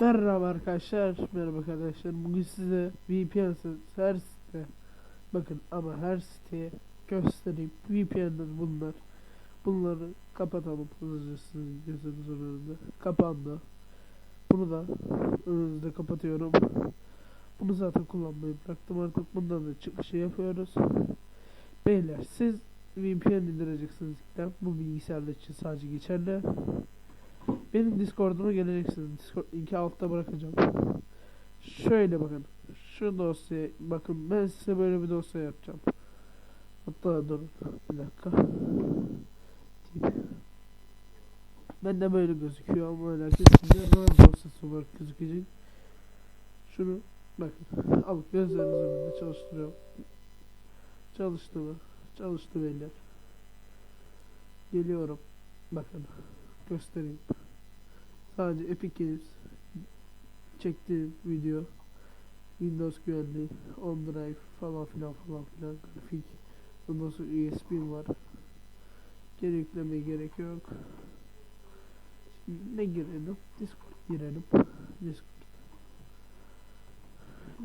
Merhaba arkadaşlar, merhaba arkadaşlar. Bugün size VPN her site, bakın ama her siteye göstereyim. VPN'ler bunlar. Bunları kapatalım hızlıca sizin gözünüzün önünde. Kapandı. Bunu da önünüzde kapatıyorum. Bunu zaten kullanmayı bıraktım artık. Bundan da çıkışı yapıyoruz. Beyler siz VPN indireceksiniz. Bu bilgisayarlar için sadece geçerli. Benim Discord'uma geleceksiniz. Discord linki altta bırakacağım. Şöyle bakın. Şu dosyaya bakın ben size böyle bir dosya yapacağım. Hatta durun bir dakika. Ben de böyle gözüküyor ama öyle size RAM dosyası olarak gözükecek. Şunu bakın alıp gözlerinizin önünde çalıştırıyorum. Çalıştı mı? Çalıştı beyler. Geliyorum. Bakın göstereyim. Sadece Epic Games çektiğim video Windows güvenliği, OneDrive falan filan falan filan grafik ondan sonra USB var. Geri yüklemeye gerek yok. Şimdi ne girelim? Discord girelim. Discord.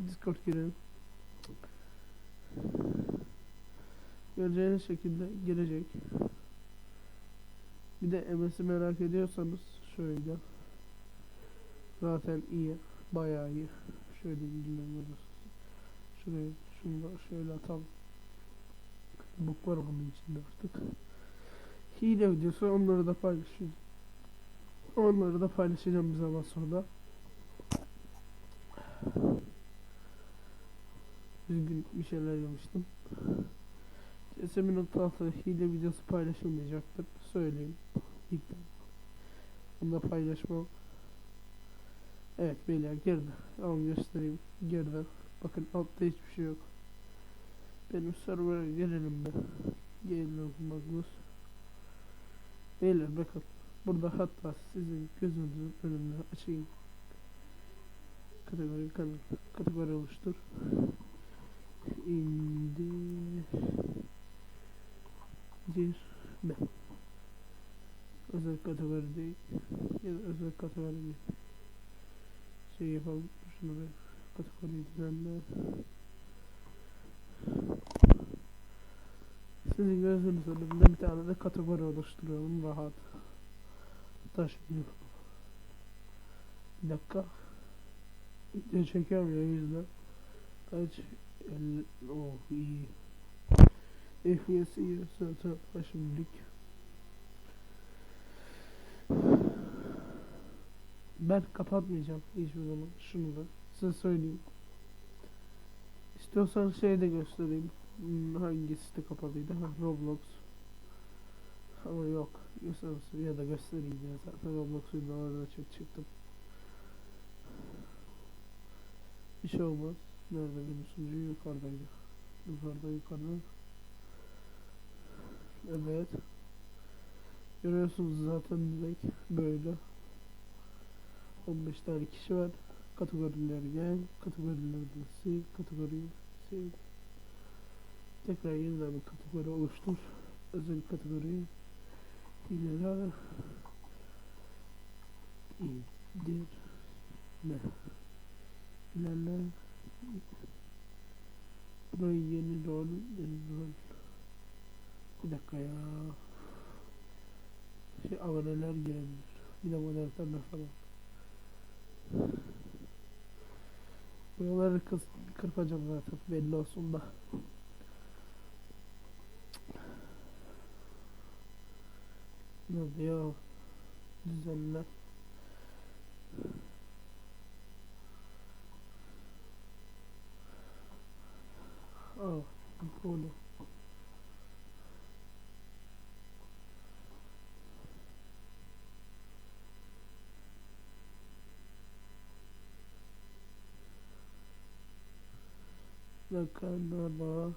Discord girelim. Göreceğiniz şekilde girecek bir de MS'i merak ediyorsanız şöyle zaten iyi bayağı iyi. Şöyle ilgileniyoruz şuraya şunu da şöyle atalım. Buk var bunun içinde artık. Hile videosu onları da paylaşacağım. Onları da paylaşacağım bir zaman sonra. Üzgün bir şeyler yemiştim CS.6 hile videosu paylaşılmayacaktır söyleyeyim. İlkten bunu da paylaşmam Evet beyler girdi al göstereyim. Girdi bakın altta hiçbir şey yok. Benim server'a gelelim de. Gelelim Magnus beyler bakın. Burada hatta sizin gözünüzün önünde açayım. Kategori kanal kategori oluştur. İndir girme özel kategori değil. Ya özel kategori değil şey yapalım şunu bir kategori düzenle sizin gözünüz önünde bir tane de kategori oluşturalım rahat. Hatta şimdi bir dakika. Video ya yüzden kaç 50 oh iyi FPS iyi zaten şimdilik ben kapatmayacağım hiçbir zaman. Şunu da size söyleyeyim. İstiyorsan şey de göstereyim. Hmm, hangi site kapalıydı? Ha Roblox. Ama yok. Göstermesin ya da göstereyim ya. Zaten Roblox'un da orada çok çıktım. Bir şey olmaz. Nerede benim sunucu? Yukarıdaydı. Yukarıda yukarıda. Evet. Görüyorsunuz zaten direkt böyle. 15 tane kişi var. Kategoriler gel. Kategorilerden sil. Kategoriyi sil. Tekrar yeniden bir kategori oluştur. Özel kategori. Hileler. İndir. Ne? Hileler. Burayı yeni rol. Yeni rol. Bir dakika ya. Şey aboneler girebilir. Bir de moderatörler falan. Buraları kız kırpacağım zaten belli olsun da. Nerede ya? Düzenler. Aa, bu ne? Kanala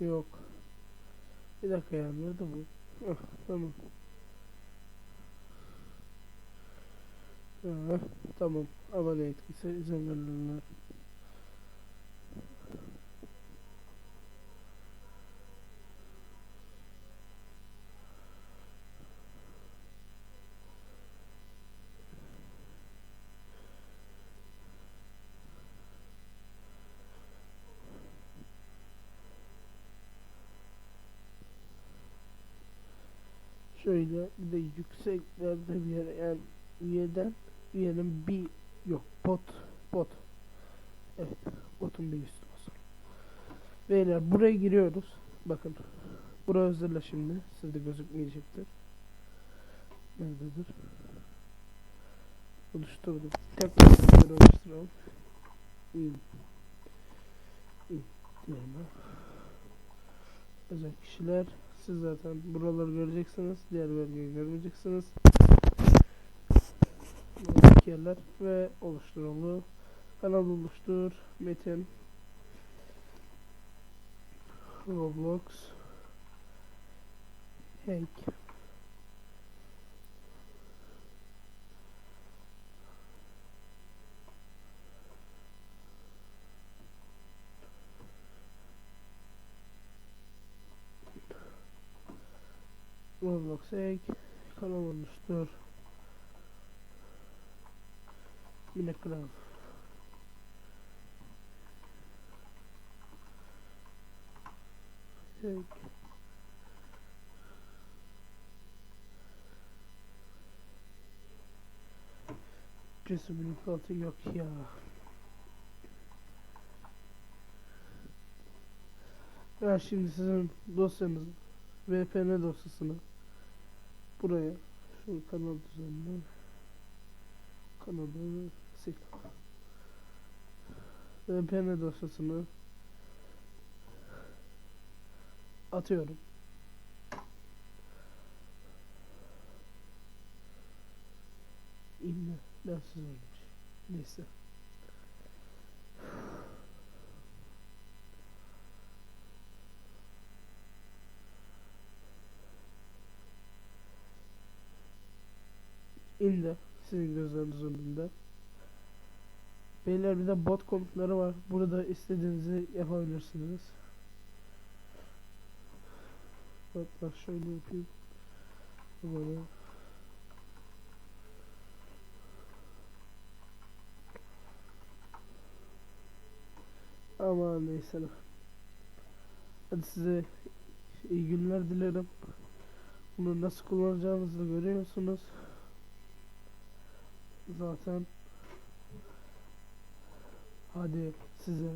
Yok. Bir dakika ya nerede bu? Heh, tamam. Ha, tamam. Abone etkisi izin verirler. Şöyle bir de yükseklerde bir yere yani üyeden üyenin bir yok bot bot evet botun bir üstü olsun. Beyler buraya giriyoruz. Bakın. Buraya hazırla şimdi. Sizde gözükmeyecektir. Nerededir? Oluşturdum. Tekrar oluşturalım. İyi. İyi. Diğerine. Özel kişiler. Siz zaten buraları göreceksiniz. Diğer bölgeyi görmeyeceksiniz. Yerler ve oluşturulu. Kanal oluştur. Metin. Roblox. Hack. Roblox Hack. Kanal oluştur. Minecraft. Hack. Cesumun altı yok ya. Ben şimdi sizin dosyanız VPN dosyasını buraya şu kanal düzenine kanalı sil. VPN dosyasını atıyorum. İnme. Bensiz olmuş. Neyse. İndi. Sizin gözleriniz önünde. Beyler bir de bot komutları var. Burada istediğinizi yapabilirsiniz. Hatta şöyle yapayım. Böyle. Ama neyse. Hadi size iyi günler dilerim. Bunu nasıl kullanacağınızı görüyorsunuz. Zaten hadi size